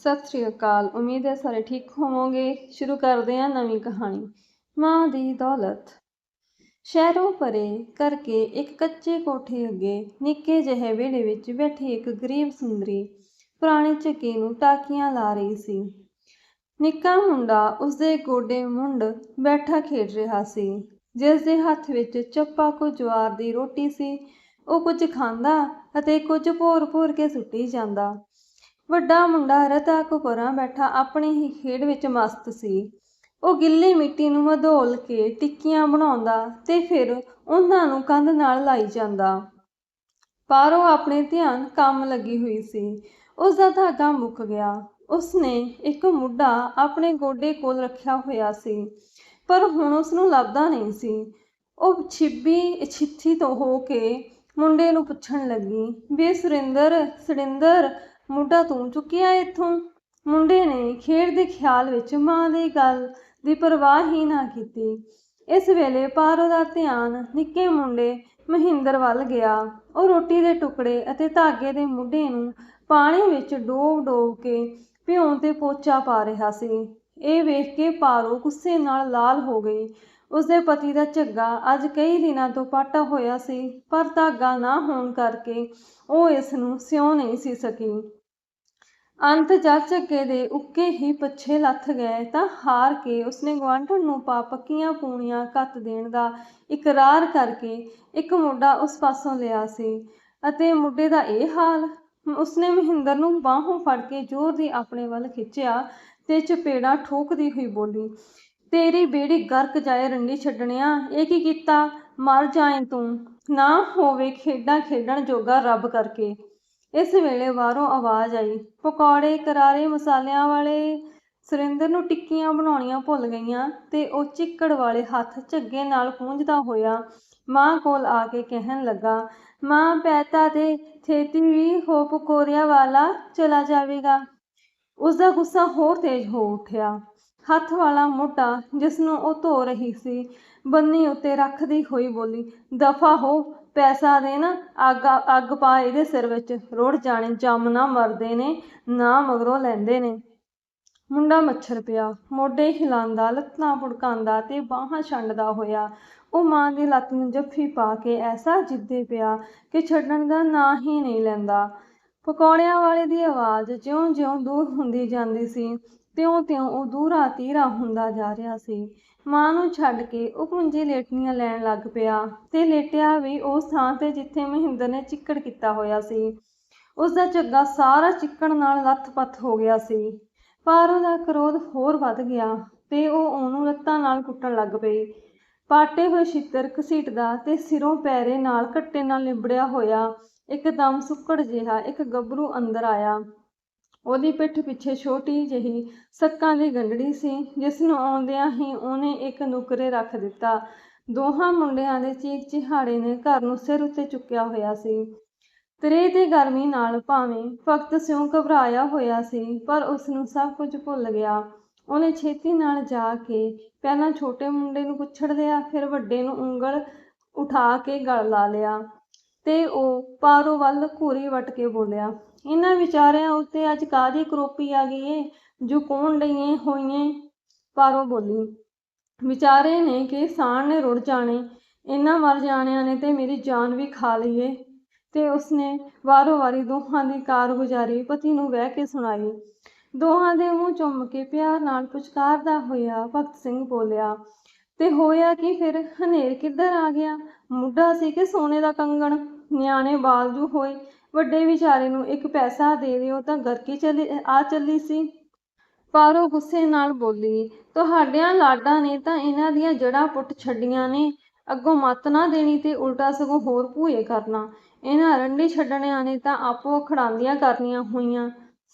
ਸਤਿ ਸ੍ਰੀ ਅਕਾਲ। ਉਮੀਦ ਹੈ ਸਾਰੇ ਠੀਕ ਹੋਵੋਗੇ। ਸ਼ੁਰੂ ਕਰਦੇ ਹਾਂ ਨਵੀਂ ਕਹਾਣੀ। ਮਾਂ ਦੀ ਦੌਲਤ। ਸ਼ਹਿਰੋਂ ਪਰੇ ਕਰਕੇ ਇੱਕ ਕੱਚੇ ਕੋਠੇ ਅੱਗੇ ਨਿੱਕੇ ਜਿਹੇ ਵਿਹੜੇ ਵਿੱਚ ਬੈਠੀ ਇੱਕ ਗਰੀਬ ਸੁੰਦਰੀ ਪੁਰਾਣੀ ਝੱਗੀ ਨੂੰ ਟਾਕੀਆਂ ਲਾ ਰਹੀ ਸੀ। ਨਿੱਕਾ ਮੁੰਡਾ ਉਸਦੇ ਗੋਡੇ ਮੁੰਡ ਬੈਠਾ ਖੇਡ ਰਿਹਾ ਸੀ। ਜਿਸ ਦੇ ਹੱਥ ਵਿੱਚ ਚੱਪਾ ਕੁ ਜਵਾਰ ਦੀ ਰੋਟੀ ਸੀ। ਉਹ ਕੁਝ ਖਾਂਦਾ ਅਤੇ ਕੁਝ ਭੋਰ ਭੋਰ ਕੇ ਸੁੱਟੀ ਜਾਂਦਾ। ਵੱਡਾ ਮੁੰਡਾ ਰਤਾ ਕੁ ਬੈਠਾ ਆਪਣੀ ਹੀ ਖੇਡ ਵਿੱਚ ਮਸਤ ਸੀ। ਉਹ ਗਿੱਲੀ ਮਿੱਟੀ ਨੂੰ ਮਧੋਲ ਕੇ ਟਿੱਕੀਆਂ ਬਣਾਉਂਦਾ ਤੇ ਫਿਰ ਉਹਨਾਂ ਨੂੰ ਕੰਧ ਨਾਲ ਲਾਈ ਜਾਂਦਾ। ਪਰ ਉਹ ਆਪਣੇ ਧਿਆਨ ਕੰਮ ਲੱਗੀ ਹੋਈ ਸੀ। ਉਸ ਦਾ ਧਾਗਾ ਮੁੱਕ ਗਿਆ। ਉਸਨੇ ਇੱਕ ਮੁੱਢਾ ਆਪਣੇ ਗੋਡੇ ਕੋਲ ਰੱਖਿਆ ਹੋਇਆ ਸੀ, ਪਰ ਹੁਣ ਉਸ ਨੂੰ ਲੱਭਦਾ ਨਹੀਂ ਸੀ। ਉਹ ਛਿੱਬੀ ਛਿੱਥੀ ਤੋਂ ਹੋ ਕੇ ਮੁੰਡੇ ਨੂੰ ਪੁੱਛਣ ਲੱਗੀ, ਵੇ ਸੁਰਿੰਦਰ ਸੁਰਿੰਦਰ ਮੁੰਡਾ ਤੂੰ ਚੁੱਕਿਆ ਇੱਥੋਂ। ਮੁੰਡੇ ਨੇ ਖੇਡ ਦੇ ਖਿਆਲ ਵਿੱਚ ਮਾਂ ਦੀ ਗੱਲ ਦੀ ਪਰਵਾਹ ਹੀ ਨਾ ਕੀਤੀ। ਇਸ ਵੇਲੇ ਪਾਰੋ ਦਾ ਧਿਆਨ ਨਿੱਕੇ ਮੁੰਡੇ ਮਹਿੰਦਰ ਵੱਲ ਗਿਆ। ਉਹ ਰੋਟੀ ਦੇ ਟੁਕੜੇ ਅਤੇ ਧਾਗੇ ਦੇ ਮੁੱਢੇ ਨੂੰ ਪਾਣੀ ਵਿੱਚ ਡੋਬ ਡੋਬ ਕੇ ਭਿਉਂ ਤੇ ਪੋਚਾ ਪਾ ਰਿਹਾ ਸੀ। ਇਹ ਵੇਖ ਕੇ ਪਾਰੋ ਗੁੱਸੇ ਨਾਲ ਲਾਲ ਹੋ ਗਈ। ਉਸਦੇ ਪਤੀ ਦਾ ਝੱਗਾ ਅੱਜ ਕਈ ਦਿਨਾਂ ਤੋਂ ਪਾਟਾ ਹੋਇਆ ਸੀ, ਪਰ ਧਾਗਾ ਨਾ ਹੋਣ ਕਰਕੇ ਉਹ ਇਸ ਨੂੰ ਸਿਉਂ ਨਹੀਂ ਸੀ ਸਕੀ। ਅੰਤ ਜਦ ਝੱਗੇ ਦੇ ਉੱਕੇ ਹੀ ਪੱਛੇ ਲੱਥ ਗਏ ਤਾਂ ਹਾਰ ਕੇ ਉਸਨੇ ਗੁਆਂਢਣ ਨੂੰ ਪਾ ਪੱਕੀਆਂ ਪੂਣੀਆਂ ਕੱਤ ਦੇਣ ਦਾ ਇਕਰਾਰ ਕਰਕੇ ਇੱਕ ਮੁੰਡਾ ਉਸ ਪਾਸੋਂ ਲਿਆ ਸੀ। ਅਤੇ ਮੁੰਡੇ ਦਾ ਇਹ ਹਾਲ, ਉਸਨੇ ਮਹਿੰਦਰ ਨੂੰ ਬਾਹੋਂ ਫੜ ਕੇ ਜ਼ੋਰ ਦੀ ਆਪਣੇ ਵੱਲ ਖਿੱਚਿਆ ਤੇ ਚਪੇੜਾ ਠੋਕਦੀ ਹੋਈ ਬੋਲੀ, ਤੇਰੀ ਬੇੜੀ ਗਰਕ ਜਾਏ ਰੰਡੀ ਛੱਡਣਿਆ, ਇਹ ਕੀ ਕੀਤਾ? ਮਰ ਜਾਏ ਤੂੰ। ਨਾ ਹੋਵੇ ਖੇਡਾਂ ਖੇਡਣ ਜੋਗਾ ਰੱਬ ਕਰਕੇ। ਇਸ ਵੇਲੇ ਬਾਹਰੋਂ ਆਵਾਜ਼ ਆਈ। ਪਕੌੜੇ, ਕਰਾਰੇ, ਮਸਾਲਿਆਂ ਵਾਲੇ ਸੁਰਿੰਦਰ ਨੂੰ ਟਿੱਕੀਆਂ ਬਣਾਉਣੀਆਂ ਭੁੱਲ ਗਈਆਂ ਤੇ ਉਹ ਚਿੱਕੜ ਵਾਲੇ ਹੱਥ ਝੱਗੇ ਨਾਲ ਪੂੰਝਦਾ ਹੋਇਆ ਮਾਂ ਕੋਲ ਆ ਕੇ ਕਹਿਣ ਲੱਗਾ, ਮਾਂ, ਪੈਤਾ ਦੇ ਛੇਤੀ ਵੀ ਹੋ ਪਕੌੜਿਆਂ ਵਾਲਾ ਚਲਾ ਜਾਵੇਗਾ। ਉਸ ਦਾ ਗੁੱਸਾ ਹੋਰ ਤੇਜ਼ ਹੋ ਉੱਠਿਆ। ਹੱਥ ਵਾਲਾ ਮੋਟਾ ਜਿਸ ਨੂੰ ਉਹ ਧੋ ਰਹੀ ਸੀ, ਬੰਨੀ ਉੱਤੇ ਰੱਖਦੀ ਹੋਈ ਬੋਲੀ, ਦਫਾ ਹੋ ਪੈਸਾ ਦੇ ਨਾ ਅੱਗ ਅੱਗ ਪਾ ਇਹਦੇ ਸਿਰ ਵਿੱਚ। ਰੁੜ ਜਾਣੇ, ਜੰਮ ਨਾ ਮਰਦੇ ਨੇ, ਨਾ ਮਗਰੋਂ ਲੈਂਦੇ ਨੇ। ਮੁੰਡਾ ਮੱਛਰ ਪਿਆ। ਮੋਢੇ ਹਿਲਾਉਂਦਾ, ਲੱਤਾਂ ਪੁੜਕਾਉਂਦਾ ਤੇ ਬਾਹਾਂ ਛੰਡਦਾ ਹੋਇਆ। ਉਹ ਮਾਂ ਦੀ ਲੱਤ ਨੂੰ ਜੱਫੀ ਪਾ ਕੇ ਐਸਾ ਜਿੱਦੇ ਪਿਆ ਕਿ ਛੱਡਣ ਦਾ ਨਾਂ ਹੀ ਨਹੀਂ ਲੈਂਦਾ। ਪਕੌੜਿਆਂ ਵਾਲੇ ਦੀ ਆਵਾਜ਼ ਜਿਉਂ-ਜਿਉਂ ਦੂਰ ਹੁੰਦੀ ਜਾਂਦੀ ਸੀ, ਤਿਉਂ-ਤਿਉਂ ਉਹ ਦੂਰਾ ਤੀਰਾ ਹੁੰਦਾ ਜਾ ਰਿਹਾ ਸੀ। ਮਾਂ ਨੂੰ ਛੱਡ ਕੇ ਉਹ ਪੁੰਜੀ ਲੇਟਣੀਆਂ ਲੈਣ ਲੱਗ ਪਿਆ ਤੇ ਲੇਟਿਆ ਵੀ ਉਸ ਥਾਂ ਤੇ ਜਿੱਥੇ ਮਹਿੰਦਰ ਨੇ ਚਿੱਕੜ ਕੀਤਾ ਹੋਇਆ ਸੀ। ਉਸ ਦਾ ਝੱਗਾ ਸਾਰਾ ਚਿੱਕੜ ਨਾਲ ਲੱਥ-ਪੱਥ ਹੋ ਗਿਆ ਸੀ। ਪਰ ਉਹਦਾ ਕ੍ਰੋਧ ਹੋਰ ਵੱਧ ਗਿਆ ਤੇ ਉਹ ਉਹਨੂੰ ਲੱਤਾਂ ਨਾਲ ਕੁੱਟਣ ਲੱਗ ਪਈ। ਪਾਟੇ ਹੋਏ ਛਿੱਤਰ ਘਸੀਟਦਾ ਤੇ ਸਿਰੋਂ ਪੈਰੇ ਨਾਲ ਘੱਟੇ ਨਾਲ ਲਿਬੜਿਆ ਹੋਇਆ ਇੱਕਦਮ ਸੁੱਕੜ ਜਿਹਾ ਇੱਕ ਗੱਭਰੂ ਅੰਦਰ ਆਇਆ। ਉਹਦੀ ਪਿੱਠ ਪਿੱਛੇ ਛੋਟੀ ਜਿਹੀ ਸੱਕਾਂ ਦੀ ਗੰਢੜੀ ਸੀ, ਜਿਸ ਨੂੰ ਆਉਂਦਿਆਂ ਹੀ ਉਹਨੇ ਇੱਕ ਨੁਕਰੇ ਰੱਖ ਦਿੱਤਾ। ਦੋਹਾਂ ਮੁੰਡਿਆਂ ਦੇ ਚੀਕ ਚਿਹਾੜੇ ਨੇ ਘਰ ਨੂੰ ਸਿਰ ਉੱਤੇ ਚੁੱਕਿਆ ਹੋਇਆ ਸੀ। ਤਰੇ ਦੀ ਗਰਮੀ ਨਾਲ ਭਾਵੇਂ ਫਕਤ ਸਿਉਂ ਘਬਰਾਇਆ ਹੋਇਆ ਸੀ, ਪਰ ਉਸ ਨੂੰ ਸਭ ਕੁਝ ਭੁੱਲ ਗਿਆ। ਉਹਨੇ ਛੇਤੀ ਨਾਲ ਜਾ ਕੇ ਪਹਿਲਾਂ ਛੋਟੇ ਮੁੰਡੇ ਨੂੰ ਕੁੱਛੜ ਲਿਆ ਫਿਰ ਵੱਡੇ ਨੂੰ ਉਂਗਲ ਉਠਾ ਕੇ ਗਲ ਲਾ ਲਿਆ ਤੇ ਉਹ ਪਾਰੋ ਵੱਲ ਘੂਰੀ ਵਟ ਕੇ ਬੋਲਿਆ ਇਹਨਾਂ ਵਿਚਾਰਿਆਂ ਉੱਤੇ ਅੱਜ ਕਾਹਦੀ ਕਰੋਪੀ ਆ ਗਈ ਏ? ਜੋ ਕੌਣ ਡਈਏ ਹੋਈਏ ਪਾਰੋਂ ਬੋਲੀ। ਵਿਚਾਰੇ ਨੇ ਕਿ ਸਾਣ ਨੇ ਰੁੜ ਜਾਣੇ। ਇਹਨਾਂ ਮਰ ਜਾਣਿਆਂ ਨੇ ਤੇ ਮੇਰੀ ਜਾਨ ਵੀ ਖਾ ਲਈਏ ਤੇ ਉਸਨੇ ਵਾਰੋ ਵਾਰੀ ਦੋਹਾਂ ਦੀ ਕਾਰਗੁਜ਼ਾਰੀ ਪਤੀ ਨੂੰ ਵਹਿ ਕੇ ਸੁਣਾਈ। ਦੋਹਾਂ ਦੇ ਮੂੰਹ ਚੁੰਮ ਕੇ ਪਿਆਰ ਨਾਲ ਪੁਚਕਾਰਦਾ ਹੋਇਆ ਭਗਤ ਸਿੰਘ ਬੋਲਿਆ, ਤੇ ਹੋਇਆ ਕਿ ਫਿਰ? ਹਨੇਰ ਕਿੱਧਰ ਆ ਗਿਆ? ਮੁੱਢਾ ਸੀ ਕਿ ਸੋਨੇ ਦਾ ਕੰਗਣ? ਨਿਆਣੇ ਬਾਲਜੂ ਹੋਏ। ਵੱਡੇ ਵਿਚਾਰੇ ਨੂੰ ਇੱਕ ਪੈਸਾ ਦੇ ਦਿਓ ਤਾਂ ਗਰਕੀ ਚਲੀ, ਆ ਚੱਲੀ ਸੀ। ਪਰ ਉਹ ਗੁੱਸੇ ਨਾਲ ਬੋਲੀ, ਤੁਹਾਡਿਆਂ ਲਾਡਾਂ ਨੇ ਤਾਂ ਇਹਨਾਂ ਦੀਆਂ ਜੜ੍ਹਾਂ ਪੁੱਟ ਛੱਡੀਆਂ ਨੇ। ਅੱਗੋਂ ਮੱਤ ਨਾ ਦੇਣੀ ਤੇ ਉਲਟਾ ਸਗੋਂ ਹੋਰ ਭੂਏ ਕਰਨਾ। ਇਹਨਾਂ ਰੰਡੀ ਛੱਡਣਿਆਂ ਨੇ ਤਾਂ ਆਪੋ ਖੜਾਂਦੀਆਂ ਕਰਨੀਆਂ ਹੋਈਆਂ।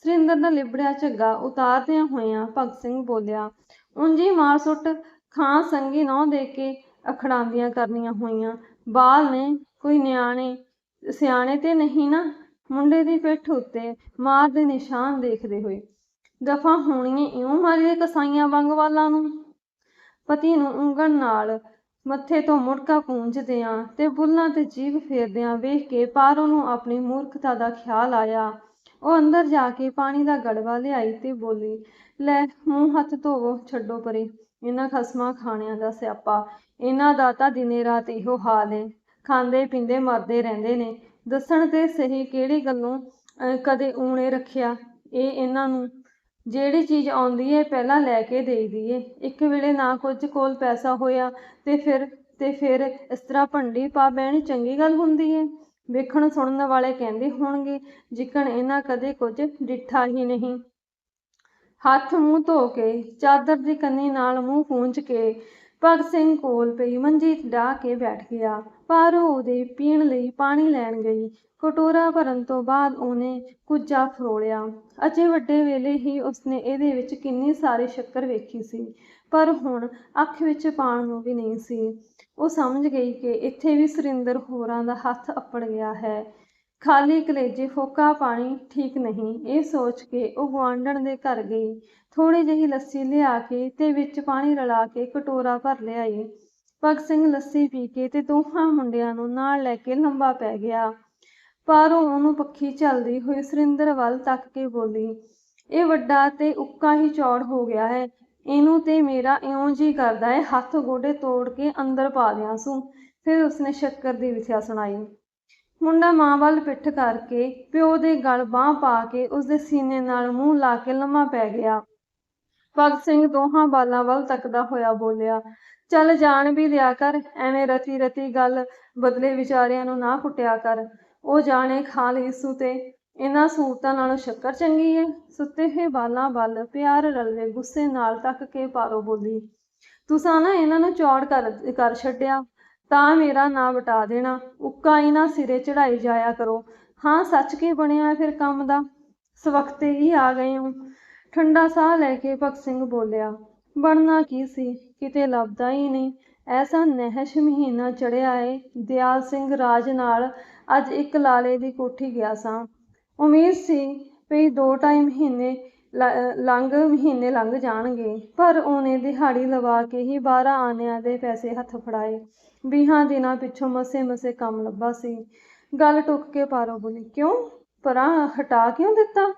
ਸੁਰਿੰਦਰ ਦਾ ਲਿਬੜਿਆ ਝੱਗਾ ਉਤਾਰਦਿਆਂ ਹੋਇਆਂ ਭਗਤ ਸਿੰਘ ਬੋਲਿਆ, ਉਂਝੀ ਮਾਰ ਸੁੱਟ, ਖਾਂ ਸੰਗੀ ਨਹੁੰ ਦੇ ਕੇ ਅਖੜਾਂਦੀਆਂ ਕਰਨੀਆਂ ਹੋਈਆਂ। ਬਾਲ ਨੇ, ਕੋਈ ਨਿਆਣੇ ਸਿਆਣੇ ਤੇ ਨਹੀਂ ਨਾ, ਮੁੰਡੇ ਦੀ ਪਿੱਠ ਉੱਤੇ ਮਾਰ ਦੇ ਨਿਸ਼ਾਨ ਦੇਖਦੇ ਹੋਏ। ਦਫਾ ਹੋਣੀਏ ਇਉਂ ਮਾਰੀਏ ਕਸਾਈਆਂ ਵਾਂਗ ਵਾਲਾਂ ਨੂੰ। ਪਤੀ ਨੂੰ ਉਂਗਲ ਨਾਲ ਮੱਥੇ ਤੋਂ ਮੁੜਕਾ ਪੂੰਝਦਿਆਂ ਤੇ ਬੁੱਲਾਂ ਤੇ ਜੀਭ ਫੇਰਦਿਆਂ ਵੇਖ ਕੇ ਪਾਰੋ ਨੂੰ ਆਪਣੀ ਮੂਰਖਤਾ ਦਾ ਖਿਆਲ ਆਇਆ। ਉਹ ਅੰਦਰ ਜਾ ਕੇ ਪਾਣੀ ਦਾ ਗੜਵਾ ਲਿਆਈ ਤੇ ਬੋਲੀ, ਲੈ, ਮੂੰਹ ਹੱਥ ਧੋਵੋ, ਛੱਡੋ ਪਰੇ। ਇਹਨਾਂ ਖਸਮਾਂ ਖਾਣਿਆਂ ਦਾ ਸਿਆਪਾ। ਇਹਨਾਂ ਦਾ ਤਾਂ ਦਿਨੇ ਰਾਤ ਇਹੋ ਹਾਲ ਏ। ਖਾਂਦੇ, ਪੀਂਦੇ, ਮਰਦੇ ਰਹਿੰਦੇ ਨੇ। ਦੱਸਣ ਤੇ ਸਹੀ ਕਿਹੜੀ ਗੱਲੋਂ ਕਦੇ ਊਣੇ ਰੱਖਿਆ? ਇਹ ਇਹਨਾਂ ਨੂੰ, ਜਿਹੜੀ ਚੀਜ਼ ਆਉਂਦੀ ਏ, ਪਹਿਲਾਂ ਲੈ ਕੇ ਦੇਈਦੀ ਏ। ਇੱਕ ਵੇਲੇ ਨਾ ਕੁਝ ਕੋਲ ਪੈਸਾ ਹੋਇਆ ਤੇ ਫਿਰ ਤੇ ਫਿਰ ਇਸ ਤਰ੍ਹਾਂ ਭੰਡੀ ਪਾ ਬਹਿਣੀ ਚੰਗੀ ਗੱਲ ਹੁੰਦੀ ਏ। ਵੇਖਣ ਸੁਣਨ ਵਾਲੇ ਕਹਿੰਦੇ ਹੋਣਗੇ, ਜਿੱਕਣ ਇਹਨਾਂ ਕਦੇ ਕੁਝ ਡਿੱਠਾ ਹੀ ਨਹੀਂ। ਹੱਥ ਮੂੰਹ ਧੋ ਕੇ, ਚਾਦਰ ਦੀ ਕੰਨੀ ਨਾਲ ਮੂੰਹ ਪੂੰਝ ਕੇ ਭਗਤ ਸਿੰਘ ਕੋਲ ਪਈ ਮੰਜੀ ਡਾਹ ਕੇ ਬੈਠ ਗਿਆ। ਪਰ ਉਹਦੇ ਪੀਣ ਲਈ ਪਾਣੀ ਲੈਣ ਗਈ। ਕਟੋਰਾ ਭਰਨ ਤੋਂ ਬਾਅਦ ਉਹਨੇ ਕੁੱਜਾ ਫਰੋਲਿਆ ਅਜੇ ਵੱਡੇ ਵੇਲੇ ਹੀ ਉਸਨੇ ਇਹਦੇ ਵਿੱਚ ਕਿੰਨੀ ਸਾਰੀ ਸ਼ੱਕਰ ਵੇਖੀ ਸੀ। ਪਰ ਹੁਣ ਅੱਖ ਵਿੱਚ ਪਾਣ ਨੂੰ ਵੀ ਨਹੀਂ ਸੀ। ਉਹ ਸਮਝ ਗਈ ਕਿ ਇੱਥੇ ਵੀ ਸੁਰਿੰਦਰ ਹੋਰਾਂ ਦਾ ਹੱਥ ਅੱਪੜ ਗਿਆ ਹੈ। ਖਾਲੀ ਕਲੇਜੇ ਫੋਕਾ ਪਾਣੀ ਠੀਕ ਨਹੀਂ। ਇਹ ਸੋਚ ਕੇ ਉਹ ਗੁਆਂਢਣ ਦੇ ਘਰ ਗਈ। ਥੋੜੀ ਜਿਹੀ ਲੱਸੀ ਲਿਆ ਕੇ ਤੇ ਵਿੱਚ ਪਾਣੀ ਰਲਾ ਕੇ ਕਟੋਰਾ ਭਰ ਲਿਆਈ। ਭਗਤ ਸਿੰਘ ਲੱਸੀ ਪੀ ਕੇ ਤੇ ਦੋਹਾਂ ਮੁੰਡਿਆਂ ਨੂੰ ਨਾਲ ਲੈ ਕੇ ਲੰਬਾ ਪੈ ਗਿਆ। ਪਰ ਉਹਨੂੰ ਪੱਖੀ ਚੱਲਦੀ ਹੋਈ ਸੁਰਿੰਦਰ ਵੱਲ ਤੱਕ ਕੇ ਬੋਲੀ, ਇਹ ਵੱਡਾ ਤੇ ਉੱਕਾ ਹੀ ਚੌੜ ਹੋ ਗਿਆ ਹੈ। ਇਹਨੂੰ ਤੇ ਮੇਰਾ ਇਉਂ ਜੀ ਕਰਦਾ ਹੈ, ਹੱਥ ਗੋਡੇ ਤੋੜ ਕੇ ਅੰਦਰ ਪਾ ਦਿਆਂ ਸੂ। ਫਿਰ ਉਸਨੇ ਸ਼ੱਕਰ ਦੀ ਵਿਥਿਆ ਸੁਣਾਈ। ਮੁੰਡਾ ਮਾਂ ਵੱਲ ਪਿੱਠ ਕਰਕੇ ਪਿਓ ਦੇ ਗਲ ਬਾਂਹ ਪਾ ਕੇ ਉਸਦੇ ਸੀਨੇ ਨਾਲ ਮੂੰਹ ਲਾ ਕੇ ਲੰਮਾ ਪੈ ਗਿਆ। ਭਗਤ ਸਿੰਘ ਦੋਹਾਂ ਬਾਲਾਂ ਵੱਲ ਤੱਕਦਾ ਹੋਇਆ ਬੋਲਿਆ, ਚੱਲ ਜਾਣ ਵੀ ਲਿਆ ਕਰ, ਐਵੇਂ ਰਤੀ ਰਤੀ ਗੱਲ ਬਦਲੇ ਵਿਚਾਰਿਆਂ ਨੂੰ ਨਾ ਕੁੱਟਿਆ ਕਰ। ਉਹ ਜਾਣੇ ਖਾਲ ਲਈ ਤੇ, ਇਹਨਾਂ ਸੂਰਤਾਂ ਨਾਲੋਂ ਸ਼ੱਕਰ ਚੰਗੀ ਏ। ਸੁੱਤੇ ਹੋਏ ਬਾਲਾਂ ਵੱਲ ਪਿਆਰ ਰਲਵੇ ਗੁੱਸੇ ਨਾਲ ਤੱਕ ਕੇ ਪਾਰੋ ਬੋਲੀ ਤੁਸਾਂ ਨਾ ਇਹਨਾਂ ਨੂੰ ਚੌੜ ਕਰ ਕਰ ਛੱਡਿਆ। ਤਾਂ ਮੇਰਾ ਨਾਂ ਵਟਾ ਦੇਣਾ। ਉੱਕਾ ਹੀ ਨਾ ਸਿਰੇ ਚੜਾਈ ਜਾਇਆ ਕਰੋ। ਹਾਂ, ਸੱਚ ਕੀ ਬਣਿਆ ਫਿਰ ਕੰਮ ਦਾ? ਸਵਖਤੇ ਹੀ ਆ ਗਏ ਹੋ। ਠੰਡਾ ਸਾਹ ਲੈ ਕੇ ਭਗਤ ਸਿੰਘ ਬੋਲਿਆ, ਬਣਨਾ ਕੀ ਸੀ? ਕਿਤੇ ਲੱਭਦਾ ਹੀ ਨਹੀਂ। ਐਸਾ ਨਹਿਸ਼ ਮਹੀਨਾ ਚੜਿਆ ਏ। ਦਿਆਲ ਸਿੰਘ ਰਾਜ ਨਾਲ ਅੱਜ ਇੱਕ ਲਾਲੇ ਦੀ ਕੋਠੀ ਗਿਆ ਸਾਂ। ਉਮੀਦ ਸੀ ਵੀ ਦੋ ਢਾਈ ਮਹੀਨੇ ਲੰਘ, ਮਹੀਨੇ ਲੰਘ ਜਾਣਗੇ। ਪਰ ਉਹਨੇ ਦਿਹਾੜੀ ਲਵਾ ਕੇ ਹੀ 12 ਆਨਿਆਂ ਦੇ ਪੈਸੇ ਹੱਥ ਫੜਾਏ। ਵੀਹਾਂ ਦਿਨਾਂ ਪਿੱਛੋਂ ਮਸੇ ਮਸੇ ਕੰਮ ਲੱਭਾ ਸੀ। ਗੱਲ ਟੁੱਕ ਕੇ ਪਾਰੋ ਬੋਲੀ, ਕਿਉਂ? ਪਰਾਂ ਹਟਾ ਕਿਉਂ ਦਿੱਤਾ?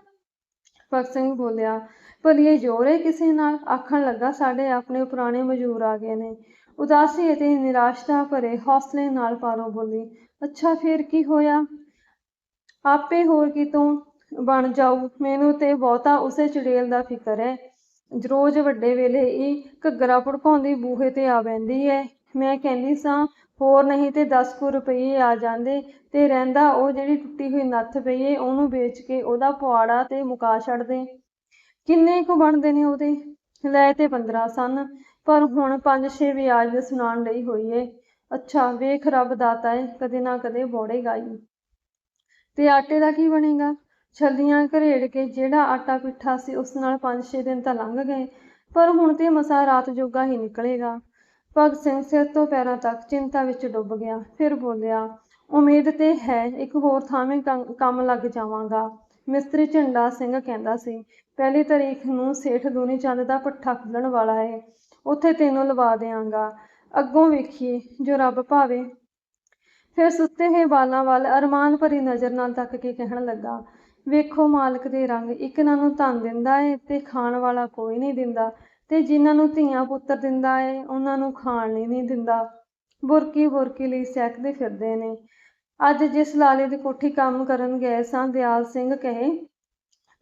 ਭਗਤ ਸਿੰਘ ਬੋਲਿਆ, ਭਲੀਏ ਜੋਰ ਏ ਕਿਸੇ ਨਾਲ? ਆਖਣ ਲੱਗਾ, ਸਾਡੇ ਆਪਣੇ ਪੁਰਾਣੇ ਮਜ਼ਦੂਰ ਆ ਗਏ ਨੇ। ਉਦਾਸੀ ਅਤੇ ਨਿਰਾਸ਼ਤਾ ਭਰੇ ਹੌਸਲੇ ਨਾਲ ਪਾਰੋ ਬੋਲੀ। ਅੱਛਾ, ਫੇਰ ਕੀ ਹੋਇਆ? ਆਪੇ ਹੋਰ ਕਿਤੋਂ ਬਣ ਜਾਊ। ਮੈਨੂੰ ਤੇ ਬਹੁਤਾ ਉਸੇ ਚੜੇਲ ਦਾ ਫਿਕਰ ਹੈ। ਰੋਜ਼ ਵੱਡੇ ਵੇਲੇ ਇਹ ਘੱਗਰਾ ਭੜਕਾਉਂਦੀ ਬੂਹੇ ਤੇ ਆ ਬੈੰਦੀ ਹੈ। ਮੈਂ ਕਹਿੰਦੀ ਸਾਂ, ਹੋਰ ਨਹੀਂ ਤੇ 10 ਕੁ ਰੁਪਏ ਆ ਜਾਂਦੇ ਤੇ ਰਹਿੰਦਾ ਉਹ ਜਿਹੜੀ ਟੁੱਟੀ ਹੋਈ ਨੱਥ ਪਈ ਏ, ਉਹਨੂੰ ਵੇਚ ਕੇ ਉਹਦਾ ਪੁਆੜਾ ਤੇ ਮੁਕਾ ਛੱਡਦੇ ਕਿੰਨੇ ਕੁ ਬਣਦੇ ਨੇ ਉਹਦੇ? ਲੈ ਤੇ 15 ਸਨ, ਪਰ ਹੁਣ 5-6 ਵਿਆਜ ਦੇ ਸੁਣਾਉਣ ਲਈ ਹੋਈ ਏ। ਅੱਛਾ, ਵੇਖ ਰੱਬ ਦਾਤਾ ਏ, ਕਦੇ ਨਾ ਕਦੇ ਬੋੜੇਗਾ ਹੀ ਤੇ ਆਟੇ ਦਾ ਕੀ ਬਣੇਗਾ? ਛੱਲੀਆਂ ਘਰੇੜ ਕੇ ਜਿਹੜਾ ਆਟਾ ਪਿੱਠਾ ਸੀ ਉਸ ਨਾਲ 5-6 ਦਿਨ ਤਾਂ ਲੰਘ ਗਏ, ਪਰ ਹੁਣ ਤੇ ਮਸਾ ਰਾਤ ਜੋਗਾ ਹੀ ਨਿਕਲੇਗਾ। ਭਗਤ ਸਿੰਘ ਸਿਰ ਤੋਂ ਪੈਰਾਂ ਤੱਕ ਚਿੰਤਾ ਵਿੱਚ ਡੁੱਬ ਗਿਆ, ਫਿਰ ਬੋਲਿਆ, ਉਮੀਦ ਤੇ ਹੈ, ਇੱਕ ਹੋਰ ਥਾਵੇਂ ਕੰਮ- ਲੱਗ ਜਾਵਾਂਗਾ। ਮਿਸਤਰੀ ਝੰਡਾ ਸਿੰਘ ਕਹਿੰਦਾ ਸੀ, ਪਹਿਲੀ ਤਾਰੀਖ ਨੂੰ ਸੇਠ ਦੂਨੀ ਚੰਦ ਦਾ ਪੱਠਾ ਖੁੱਲਣ ਵਾਲਾ ਏ, ਉੱਥੇ ਤੈਨੂੰ ਲਵਾ ਦਿਆਂਗਾ। ਅੱਗੋਂ ਵੇਖੀਏ ਜੋ ਰੱਬ ਭਾਵੇ। ਫਿਰ ਸੁੱਤੇ ਹੋਏ ਬਾਲਾਂ ਵੱਲ ਅਰਮਾਨ ਭਰੀ ਨਜ਼ਰ ਨਾਲ ਤੱਕ ਕੇ ਕਹਿਣ ਲੱਗਾ ਵੇਖੋ ਮਾਲਕ ਦੇ ਰੰਗ, ਇੱਕ ਇਹਨਾਂ ਨੂੰ ਧਨ ਦਿੰਦਾ ਏ ਤੇ ਖਾਣ ਵਾਲਾ ਕੋਈ ਨਹੀਂ ਦਿੰਦਾ ਤੇ ਜਿਨ੍ਹਾਂ ਨੂੰ ਧੀਆਂ ਪੁੱਤਰ ਦਿੰਦਾ ਏ, ਉਹਨਾਂ ਨੂੰ ਖਾਣ ਲਈ ਨਹੀਂ ਦਿੰਦਾ। ਬੁਰਕੀ ਬੁਰਕੀ ਲਈ ਸਹਿਕਦੇ ਫਿਰਦੇ ਨੇ। ਅੱਜ ਜਿਸ ਲਾਲੇ ਦੀ ਕੋਠੀ ਕੰਮ ਕਰਨ ਗਏ ਸਾਂ, ਦਿਆਲ ਸਿੰਘ ਕਹੇ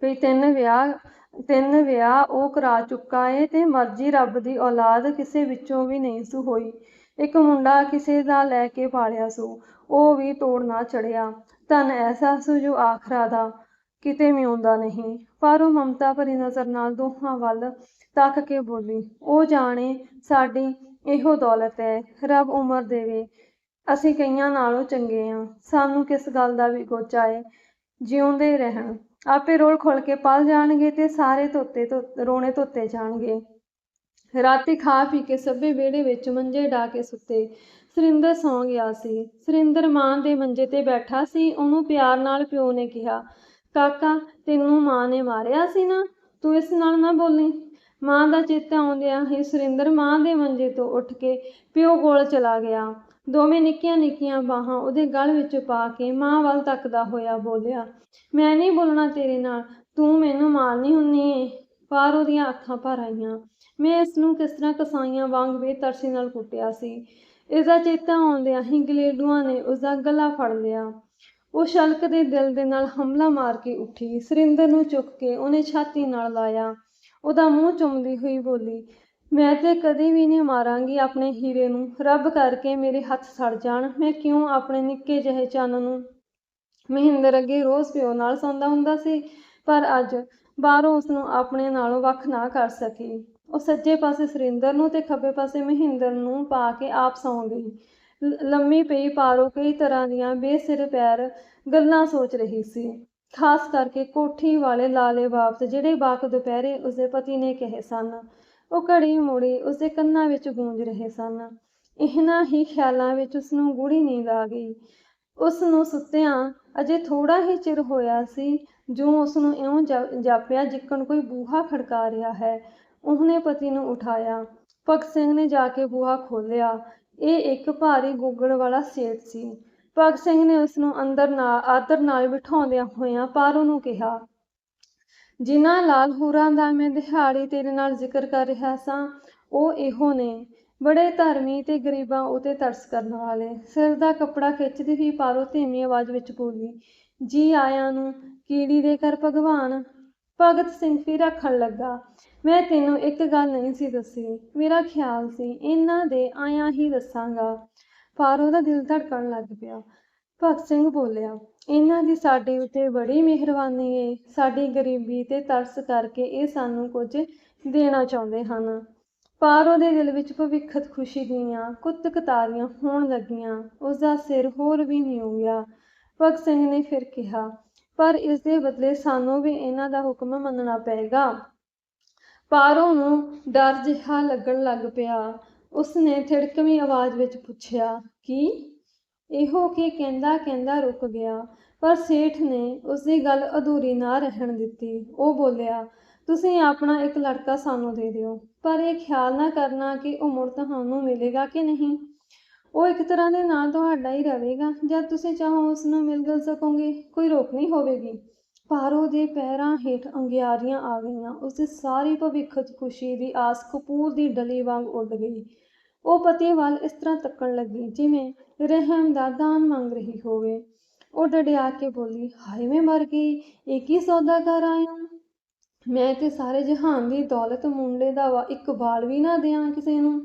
ਵੀ ਤਿੰਨ ਵਿਆਹ ਤਿੰਨ ਵਿਆਹ ਉਹ ਕਰਾ ਚੁੱਕਾ ਏ ਤੇ ਮਰਜ਼ੀ ਰੱਬ ਦੀ ਔਲਾਦ ਕਿਸੇ ਵਿੱਚੋਂ ਵੀ ਨਹੀਂ ਸੂ ਹੋਈ। ਇੱਕ ਮੁੰਡਾ ਕਿਸੇ ਦਾ ਲੈ ਕੇ ਪਾਲਿਆ ਸੂ, ਉਹ ਵੀ ਤੋੜ ਨਾ ਚੜਿਆ ਧਨ ਐਸਾ ਸੂ ਜੋ ਆਖਰਾ ਦਾ ਕਿਤੇ ਮਿਉਂਦਾ ਨਹੀਂ। ਪਰ ਉਹ ਮਮਤਾ ਭਰੀ ਨਜ਼ਰ ਨਾਲ ਦੋਹਾਂ ਵੱਲ ਤੱਕ ਕੇ ਬੋਲੀ, ਉਹ ਜਾਣੇ, ਸਾਡੀ ਇਹੋ ਦੌਲਤ ਹੈ ਰੱਬ ਉਮਰ ਦੇਵੇ। ਅਸੀਂ ਕਈਆਂ ਨਾਲੋਂ ਚੰਗੇ ਆ। ਸਾਨੂੰ ਕਿਸ ਗੱਲ ਦਾ ਵੀ ਗੋਚਾ ਏ? ਜਿਉਂਦੇ ਰਹਿਣ। ਆਪੇ ਰੋਲ ਖੁੱਲ ਕੇ ਪਲ ਜਾਣਗੇ ਤੇ ਸਾਰੇ ਧੋਤੇ ਧੋ, ਰੋਣੇ ਧੋਤੇ ਜਾਣਗੇ। ਰਾਤੀ ਖਾ ਪੀ ਕੇ ਸਭੇ ਵਿਹੜੇ ਵਿੱਚ ਮੰਜੇ ਢਾ ਕੇ ਸੁੱਤੇ। ਸੁਰਿੰਦਰ ਸੌਂ ਗਿਆ ਸੀ। ਸੁਰਿੰਦਰ ਮਾਂ ਦੇ ਮੰਜੇ ਤੇ ਬੈਠਾ ਸੀ। ਉਹਨੂੰ ਪਿਆਰ ਨਾਲ ਪਿਓ ਨੇ ਕਿਹਾ ਕਾਕਾ, ਤੈਨੂੰ ਮਾਂ ਨੇ ਮਾਰਿਆ ਸੀ ਨਾ? ਤੂੰ ਇਸ ਨਾਲ ਨਾ ਬੋਲੀ। ਮਾਂ ਦਾ ਚੇਤਾ ਆਉਂਦਿਆਂ ਹੀ ਸੁਰਿੰਦਰ ਮਾਂ ਦੇ ਮੰਜੇ ਤੋਂ ਉੱਠ ਕੇ ਪਿਓ ਕੋਲ ਚਲਾ ਗਿਆ। ਦੋਵੇਂ ਨਿੱਕੀਆਂ ਨਿੱਕੀਆਂ ਬਾਹਾਂ ਉਹਦੇ ਗਲ ਵਿੱਚ ਪਾ ਕੇ ਮਾਂ ਵੱਲ ਤੱਕਦਾ ਹੋਇਆ ਬੋਲਿਆ, ਮੈਂ ਨਹੀਂ ਬੋਲਣਾ ਤੇਰੇ ਨਾਲ। ਤੂੰ ਮੈਨੂੰ ਮਾਰਨੀ ਹੁੰਨੀ ਏ। ਪਾਰੋ ਉਹਦੀਆਂ ਅੱਖਾਂ ਭਰ ਆਈਆਂ। ਮੈਂ ਇਸ ਨੂੰ ਕਿਸ ਤਰ੍ਹਾਂ ਕਸਾਈਆਂ ਵਾਂਗ ਬੇਤਰਸੀ ਨਾਲ ਕੁੱਟਿਆ ਸੀ? ਇਸਦਾ ਚੇਤਾ ਆਉਂਦਿਆਂ ਹੀ ਗਲੇਡੂਆਂ ਨੇ ਉਸਦਾ ਗਲਾ ਫੜ ਲਿਆ। ਉਹ ਸ਼ਲਕ ਦੇ ਦਿਲ ਦੇ ਨਾਲ ਹਮਲਾ ਮਾਰ ਕੇ ਉੱਠੀ। ਸੁਰਿੰਦਰ ਨੂੰ ਚੁੱਕ ਕੇ ਉਹਨੇ ਛਾਤੀ ਨਾਲ ਲਾਇਆ। ਉਹਦਾ ਮੂੰਹ ਚੁੰਮਦੀ ਹੋਈ ਬੋਲੀ, ਮੈਂ ਤੇ ਕਦੇ ਵੀ ਨਹੀਂ ਮਾਰਾਂਗੀ ਆਪਣੇ ਹੀਰੇ ਨੂੰ। ਰੱਬ ਕਰਕੇ ਮੇਰੇ ਹੱਥ ਸੜ ਜਾਣ। ਮੈਂ ਕਿਉਂ ਆਪਣੇ ਨਿੱਕੇ ਜਿਹੇ ਚੰਨ ਨੂੰ? ਮਹਿੰਦਰ ਅੱਗੇ ਰੋਜ਼ ਪਿਓ ਨਾਲ ਸੌਂਦਾ ਹੁੰਦਾ ਸੀ, ਪਰ ਅੱਜ ਬਾਹਰੋਂ ਉਸ ਨੂੰ ਆਪਣੇ ਨਾਲੋਂ ਵੱਖ ਨਾ ਕਰ ਸਕੀ। ਉਹ ਸੱਜੇ ਪਾਸੇ ਸੁਰਿੰਦਰ ਨੂੰ ਤੇ ਖੱਬੇ ਪਾਸੇ ਮਹਿੰਦਰ ਨੂੰ ਪਾ ਕੇ ਆਪ ਸੌਂ ਗਈ। ਲੰਮੀ ਪਈ ਪਾਰੋ ਕਈ ਤਰ੍ਹਾਂ ਦੀਆਂ ਬੇਸਿਰ ਪੈਰ ਗੱਲਾਂ ਸੋਚ ਰਹੀ ਸੀ। ਖਾਸ ਕਰਕੇ ਕੋਠੀ ਵਾਲੇ ਲਾਲੇ ਬਾਬਤ ਜਿਹੜੇ ਬਾਕ ਦੁਪਹਿਰੇ ਉਸਦੇ ਪਤੀ ਨੇ ਕਹੇ ਸਨ, ਉਹ ਘੜੀ ਮੁੜੀ ਉਸਦੇ ਕੰਨਾਂ ਵਿੱਚ ਗੂੰਜ ਰਹੇ ਸਨ। ਇਹਨਾਂ ਹੀ ਖਿਆਲਾਂ ਵਿੱਚ ਉਸਨੂੰ ਗੂੜੀ ਨੀਂਦ ਆ ਗਈ। ਉਸ ਨੂੰ ਸੁੱਤਿਆਂ ਅਜੇ ਥੋੜਾ ਹੀ ਚਿਰ ਹੋਇਆ ਸੀ ਜੋ ਉਸ ਨੂੰ ਇਉਂ ਜਾ- ਜਾਪਿਆ ਜਿੱਕਣ ਕੋਈ ਬੂਹਾ ਖੜਕਾ ਰਿਹਾ ਹੈ। ਉਹਨੇ ਪਤੀ ਨੂੰ ਉਠਾਇਆ। ਭਗਤ ਸਿੰਘ ਨੇ ਜਾ ਕੇ ਬੂਹਾ ਖੋਲ੍ਹਿਆ। ਇਹ ਇੱਕ ਭਾਰੀ ਗੁੱਗੜ ਵਾਲਾ ਸੇਠ ਸੀ। ਭਗਤ ਸਿੰਘ ਨੇ ਉਸ ਨੂੰ ਅੰਦਰ ਨਾਲ ਆਦਰ ਨਾਲ ਬਿਠਾਉਂਦਿਆਂ ਹੋਇਆਂ ਪਾਰੋ ਨੂੰ ਕਿਹਾ, ਜਿਨ੍ਹਾਂ ਲਾਲ ਹੂਰਾਂ ਦਾ ਮੈਂ ਦਿਹਾੜੀ ਤੇਰੇ ਨਾਲ ਜ਼ਿਕਰ ਕਰ ਰਿਹਾ ਸਾਂ, ਉਹ ਇਹੋ ਨੇ। ਬੜੇ ਧਰਮੀ ਤੇ ਗਰੀਬਾਂ ਉਤੇ ਤਰਸ ਕਰਨ ਵਾਲੇ। ਸਿਰ ਦਾ ਕੱਪੜਾ ਖਿੱਚਦੀ ਹੋਈ ਪਾਰੋ ਧੀਮੀ ਆਵਾਜ਼ ਵਿੱਚ ਬੋਲੀ, ਜੀ ਆਇਆਂ ਨੂੰ, ਕੀੜੀ ਦੇ ਕਰ ਭਗਵਾਨ। ਭਗਤ ਸਿੰਘ ਫਿਰ ਆਖਣ ਲੱਗਾ ਮੈਂ ਤੈਨੂੰ ਇੱਕ ਗੱਲ ਨਹੀਂ ਸੀ ਦੱਸੀ। ਮੇਰਾ ਖਿਆਲ ਸੀ ਇਹਨਾਂ ਦੇ ਆਇਆ ਹੀ ਦੱਸਾਂਗਾ। ਪਾਰੋ ਦਾ ਦਿਲ ਧੜਕਣ ਲੱਗ ਪਿਆ। ਭਗਤ ਸਿੰਘ ਬੋਲਿਆ, ਇਹਨਾਂ ਦੀ ਸਾਡੇ ਉੱਤੇ ਬੜੀ ਮਿਹਰਬਾਨੀ ਏ। ਸਾਡੀ ਗਰੀਬੀ ਤੇ ਤਰਸ ਕਰਕੇ ਇਹ ਸਾਨੂੰ ਕੁਝ ਦੇਣਾ ਚਾਹੁੰਦੇ ਹਨ। ਪਾਰੋ ਦੇ ਦਿਲ ਵਿੱਚ ਭਵਿੱਖਤ ਖੁਸ਼ੀ ਦੀਆਂ ਕੁੱਤ ਕਤਾਰੀਆਂ ਹੋਣ ਲੱਗੀਆਂ। ਉਸਦਾ ਸਿਰ ਹੋਰ ਵੀ ਨਿਉ ਗਿਆ ਭਗਤ ਸਿੰਘ ਨੇ ਫਿਰ ਕਿਹਾ, ਪਰ ਇਸ ਦੇ ਬਦਲੇ ਸਾਨੂੰ ਵੀ ਇਹਨਾਂ ਦਾ ਹੁਕਮ ਮੰਨਣਾ ਪਏਗਾ। ਪਾਰੋਂ ਨੂੰ ਡਰ ਜਿਹਾ ਲੱਗਣ ਲੱਗ ਪਿਆ। ਉਸਨੇ ਥਿੜਕਵੀਂ ਆਵਾਜ਼ ਵਿੱਚ ਪੁੱਛਿਆ, ਕੀ? ਇਹੋ ਕਿ ਕਹਿੰਦਾ ਕਹਿੰਦਾ ਰੁਕ ਗਿਆ, ਪਰ ਸੇਠ ਨੇ ਉਸਦੀ ਗੱਲ ਅਧੂਰੀ ਨਾ ਰਹਿਣ ਦਿੱਤੀ। ਉਹ ਬੋਲਿਆ, ਤੁਸੀਂ ਆਪਣਾ ਇੱਕ ਲੜਕਾ ਸਾਨੂੰ ਦੇ ਦਿਓ, ਪਰ ਇਹ ਖਿਆਲ ਨਾ ਕਰਨਾ ਕਿ ਉਹ ਮੁੜ ਤੁਹਾਨੂੰ ਮਿਲੇਗਾ ਕਿ ਨਹੀਂ। ਉਹ ਇੱਕ ਤਰ੍ਹਾਂ ਦੇ ਨਾਲ ਤੁਹਾਡਾ ਹੀ ਰਹੇਗਾ। ਜਦ ਤੁਸੀਂ ਚਾਹੋ ਉਸ ਨੂੰ ਮਿਲ ਗਿਲ ਸਕੋਗੇ, ਕੋਈ ਰੋਕ ਨਹੀਂ ਹੋਵੇਗੀ। ਪਾਰੋ ਦੇ ਪੈਰਾਂ ਹੇਠ ਅੰਗਿਆਰੀਆਂ ਆ ਗਈਆਂ। ਉਸਦੀ ਸਾਰੀ ਭਵਿੱਖਤ ਖੁਸ਼ੀ ਦੀ ਆਸ ਕਪੂਰ ਦੀ ਡਲੀ ਵਾਂਗ ਉੱਡ ਗਈ। ਉਹ ਪਤੀ ਵੱਲ ਇਸ ਤਰ੍ਹਾਂ ਤੱਕਣ ਲੱਗੀ, ਜਿਵੇਂ ਰਹਿਮ ਦਾ ਦਾਨ ਮੰਗ ਰਹੀ ਹੋਵੇ। ਉਹ ਡੜਿਆ ਕੇ ਬੋਲੀ, ਹਾਏ ਮੈਂ ਮਰ ਗਈ, ਇਹ ਕੀ ਸੌਦਾ ਕਰ ਆਇਆ ਮੈਂ ਤੇ ਸਾਰੇ ਜਹਾਨ ਦੀ ਦੌਲਤ ਮੁੰਡੇ ਦਾ ਵਾ ਇੱਕ ਵਾਲ ਵੀ ਨਾ ਦਿਆਂ ਕਿਸੇ ਨੂੰ।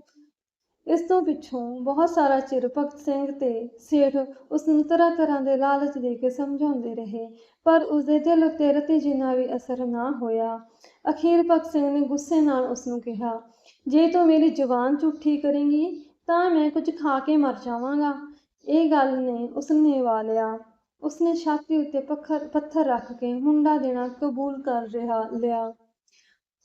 ਇਸ ਤੋਂ ਪਿੱਛੋਂ ਬਹੁਤ ਸਾਰਾ ਚਿਰ ਭਗਤ ਸਿੰਘ ਤੇ ਸੇਠ ਉਸ ਨੂੰ ਤਰ੍ਹਾਂ ਤਰ੍ਹਾਂ ਦੇ ਲਾਲਚ ਦੇ ਕੇ ਸਮਝਾਉਂਦੇ ਰਹੇ, ਪਰ ਉਸਦੇ ਦਿਲ ਉੱਤੇ ਰਤੀ ਜਿੰਨਾ ਵੀ ਅਸਰ ਨਾ ਹੋਇਆ। ਅਖੀਰ ਭਗਤ ਸਿੰਘ ਨੇ ਗੁੱਸੇ ਨਾਲ ਉਸ ਨੂੰ ਕਿਹਾ, ਜੇ ਤੂੰ ਮੇਰੀ ਜ਼ੁਬਾਨ ਝੂਠੀ ਕਰੇਂਗੀ, ਤਾਂ ਮੈਂ ਕੁਝ ਖਾ ਕੇ ਮਰ ਜਾਵਾਂਗਾ। ਇਹ ਗੱਲ ਨੇ ਉਸ ਨੇ ਨਿਭਾ ਲਿਆ ਉਸਨੇ ਛਾਤੀ ਉੱਤੇ ਪੱਥਰ ਪੱਥਰ ਰੱਖ ਕੇ ਮੁੰਡਾ ਦੇਣਾ ਕਬੂਲ ਕਰ ਰਿਹਾ, ਲਿਆ।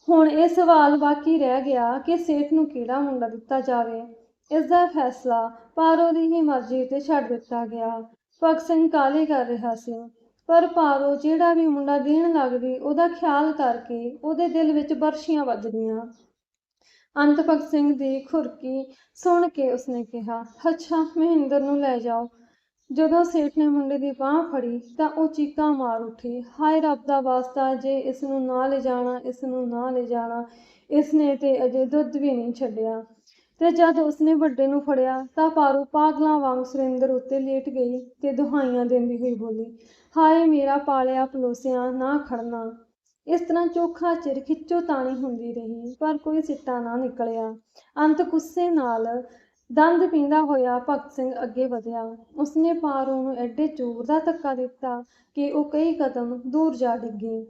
ਹੁਣ ਇਹ ਸਵਾਲ ਬਾਕੀ ਰਹਿ ਗਿਆ ਕਿ ਸੇਠ ਨੂੰ ਕਿਹੜਾ ਮੁੰਡਾ ਦਿੱਤਾ ਜਾਵੇ। ਇਸ ਦਾ ਫੈਸਲਾ ਪਾਰੋ ਦੀ ਹੀ ਮਰਜ਼ੀ ਤੇ ਛੱਡ ਦਿੱਤਾ ਗਿਆ। ਭਗਤ ਸਿੰਘ ਕਾਹਲੀ ਕਰ ਰਿਹਾ ਸੀ। ਪਰ ਪਾਰੋ ਜਿਹੜਾ ਵੀ ਮੁੰਡਾ ਦੇਣ ਲੱਗਦੀ, ਉਹਦਾ ਖਿਆਲ ਕਰਕੇ ਉਹਦੇ ਦਿਲ ਵਿੱਚ ਬਰਸ਼ੀਆਂ ਵੱਜਦੀਆਂ। ਅੰਤ ਭਗਤ ਸਿੰਘ ਦੀ ਖੁਰਕੀ ਸੁਣ ਕੇ ਉਸਨੇ ਕਿਹਾ, ਅੱਛਾ, ਮਹਿੰਦਰ ਨੂੰ ਲੈ ਜਾਓ। ਜਦੋਂ ਸੇਠ ਨੇ ਮੁੰਡੇ ਦੀ ਬਾਹ ਫੜੀ ਤਾਂ ਉਹ ਚੀਕਾਂ ਮਾਰ ਉੱਠੀ। ਹਾਏ ਰੱਬ ਦਾ ਵਾਸਤਾ, ਜੇ ਇਸ ਨੂੰ ਨਾ ਲੈ ਜਾਣਾ, ਇਸ ਨੂੰ ਨਾ ਲੈ ਜਾਣਾ ਇਸ ਨੇ ਤੇ ਅਜੇ ਦੁੱਧ ਵੀ ਨਹੀਂ ਛੱਡਿਆ। ਤੇ ਜਦ ਉਸਨੇ ਵੱਡੇ ਨੂੰ ਫੜਿਆ ਤਾਂ ਪਾਰੂ ਪਾਗਲਾਂ ਵਾਂਗ ਸੁਰਿੰਦਰ ਉੱਤੇ ਲੇਟ ਗਈ ਤੇ ਦੁਹਾਈਆਂ ਦਿੰਦੀ ਹੋਈ ਬੋਲੀ, ਹਾਏ ਮੇਰਾ ਪਾਲਿਆ ਪਲੋਸਿਆ, ਨਾ ਖੜਨਾ। ਇਸ ਤਰ੍ਹਾਂ ਚੋਖਾ ਚਿਰ ਖਿੱਚੋ ਤਾਣੀ ਹੁੰਦੀ ਰਹੀ, ਪਰ ਕੋਈ ਸਿੱਟਾ ਨਾ ਨਿਕਲਿਆ। ਅੰਤ ਗੁੱਸੇ ਨਾਲ ਦੰਦ ਪੀਂਦਾ ਹੋਇਆ ਭਗਤ ਸਿੰਘ ਅੱਗੇ ਵਧਿਆ। ਉਸਨੇ ਪਾਰੂ ਨੂੰ ਐਡੇ ਜ਼ੋਰ ਦਾ ਧੱਕਾ ਦਿੱਤਾ ਕਿ ਉਹ ਕਈ ਕਦਮ ਦੂਰ ਜਾ ਡਿੱਗੀ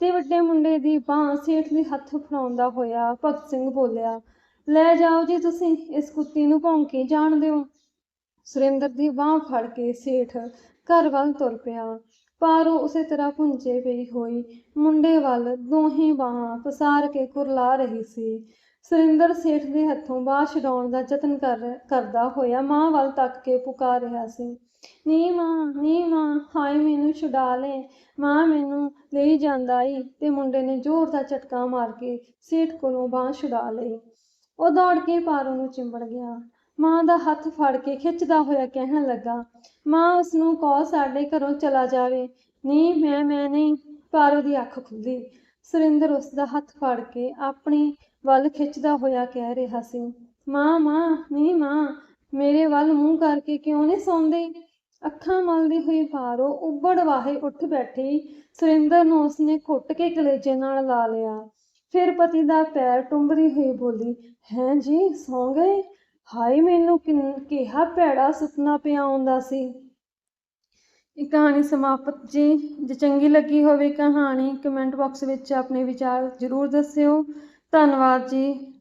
ਤੇ ਵੱਡੇ ਮੁੰਡੇ ਦੀ ਬਾਹ ਸੇਠ ਦੇ ਹੱਥ ਫੜਾਉਂਦਾ ਹੋਇਆ ਭਗਤ ਸਿੰਘ ਬੋਲਿਆ, ਲੈ ਜਾਓ ਜੀ ਤੁਸੀਂ, ਇਸ ਕੁੱਤੀ ਨੂੰ ਭੌਂਕੇ ਜਾਣ ਦਿਓ। ਸੁਰਿੰਦਰ ਦੀ ਬਾਹ ਫੜ ਕੇ ਸੇਠ ਘਰ ਵੱਲ ਤੁਰ ਪਿਆ। ਪਾਰੋ ਉਸੇ ਤਰ੍ਹਾਂ ਪੁੰਜੇ ਪਈ ਹੋਈ ਮੁੰਡੇ ਵੱਲ ਦੋਹੇ ਬਾਹਾਂ ਪਸਾਰ ਕੇ ਕੁਰਲਾ ਰਹੀ ਸੀ। ਸੁਰਿੰਦਰ ਸੇਠ ਦੇ ਹੱਥੋਂ ਬਾਹ ਛਡਾਉਣ ਦਾ ਯਤਨ ਕਰ ਕਰਦਾ ਹੋਇਆ ਮਾਂ ਵੱਲ ਤੱਕ ਕੇ ਪੁਕਾਰ ਰਿਹਾ ਸੀ। ਨੀ ਮਾਂ ਨੀ ਮਾਂ, ਹਾਏ ਮੈਨੂੰ ਛੁਡਾ ਲੈ, ਮਾਂ ਮੈਨੂੰ ਲਈ ਜਾਂਦਾ ਈ। ਤੇ ਮੁੰਡੇ ਨੇ ਜ਼ੋਰ ਦਾ ਝਟਕਾ ਮਾਰ ਕੇ ਸੇਠ ਕੋਲੋਂ ਬਾਹ ਛੁਡਾ ਲਈ। ਉਹ ਦੌੜ ਕੇ ਪਾਰੋ ਨੂੰ ਚਿੰਬੜ ਗਿਆ। ਮਾਂ ਦਾ ਹੱਥ ਫੜ ਕੇ ਖਿੱਚਦਾ ਹੋਇਆ ਕਹਿਣ ਲੱਗਾ, ਮਾਂ ਉਸ ਨੂੰ ਕਹੋ ਸਾਡੇ ਘਰੋਂ ਚਲਾ ਜਾਵੇ। ਨਹੀਂ ਮੈਂ ਮੈਂ ਨਹੀਂ। ਪਾਰੋ ਦੀ ਅੱਖ ਖੁੱਲੀ ਸੁਰਿੰਦਰ ਉਸ ਦਾ ਹੱਥ ਫੜ ਕੇ ਆਪਣੀ ਵੱਲ ਖਿੱਚਦਾ ਹੋਇਆ ਕਹਿ ਰਿਹਾ ਸੀ, ਮਾਂ ਮਾਂ ਨਹੀਂ ਮਾਂ, ਮੇਰੇ ਵੱਲ ਮੂੰਹ ਕਰਕੇ ਕਿਉਂ ਨਹੀਂ ਸੌਂਦੇ? ਅੱਖਾਂ ਮਲਦੀ ਹੋਈ ਪਾਰੋ ਉੱਬੜ ਵਾਹੇ ਉੱਠ ਬੈਠੀ, ਸੁਰਿੰਦਰ ਨੂੰ ਉਸਨੇ ਘੁੱਟ ਕੇ ਕਲੇਜੇ ਨਾਲ ਲਾ ਲਿਆ। ਫਿਰ ਪਤੀ ਦਾ ਪੈਰ ਟੁੰਬਦੀ ਹੋਈ ਬੋਲੀ, ਹੈਂ ਜੀ, ਸੌਂ ਗਏ? ਹਾਏ, ਮੈਨੂੰ ਕਿੰਨ- ਕਿਹਾ ਭੈੜਾ ਸੁਪਨਾ ਪਿਆ ਆਉਂਦਾ ਸੀ। ਇਹ ਕਹਾਣੀ ਸਮਾਪਤ ਜੀ। ਜੇ ਚੰਗੀ ਲੱਗੀ ਹੋਵੇ ਕਹਾਣੀ, ਕਮੈਂਟ ਬਾਕਸ ਵਿੱਚ ਆਪਣੇ ਵਿਚਾਰ ਜ਼ਰੂਰ ਦੱਸਿਓ। ਧੰਨਵਾਦ ਜੀ।